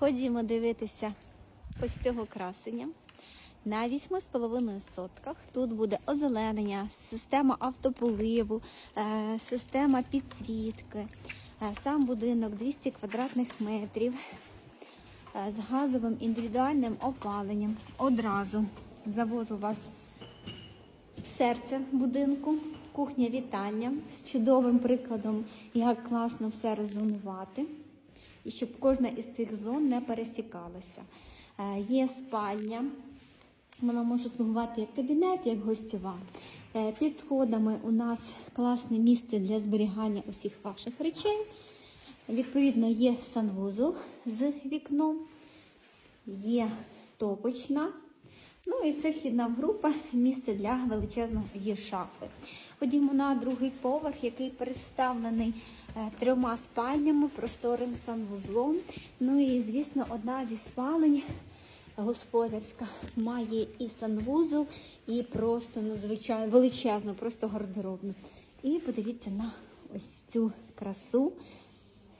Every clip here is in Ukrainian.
Ходімо дивитися ось цього красення. На 8,5 сотках тут буде озеленення, система автополиву, е, система підсвітки, е, сам будинок 200 квадратних метрів е, з газовим індивідуальним опаленням. Одразу завожу вас в серце будинку, кухня вітання з чудовим прикладом, як класно все роззонувати. І щоб кожна із цих зон не пересікалася. Е, Є спальня, вона може слугувати як кабінет, як гостєва. Е, Під сходами у нас класне місце для зберігання усіх ваших речей. Відповідно, є санвузол з вікном, є топочна. Ну і це вхідна група, місце для величезної шафи. Ходімо на другий поверх, який представлений е, трьома спальнями, просторим санвузлом. Ну і, звісно, одна зі спалень господарська має і санвузол, і просто надзвичайно величезну, просто гардеробну. І подивіться на ось цю красу.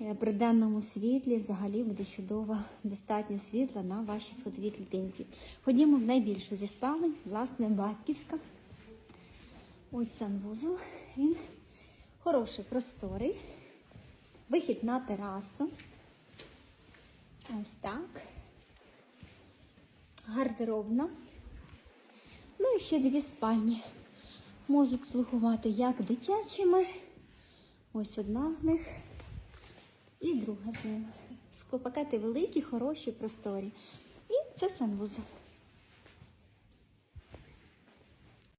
Е, При денному світлі взагалі буде чудово достатньо світла на вашій сходовій клітинці. Ходімо в найбільшу зі спалень, власне, батьківська. Ось санвузол. Він хороший, просторий. Вихід на терасу. Ось так. Гардеробна. Ну і ще дві спальні. Можуть слугувати як дитячими. Ось одна з них. І друга з ним. Склопакети великі, хороші, просторі. І це санвузол.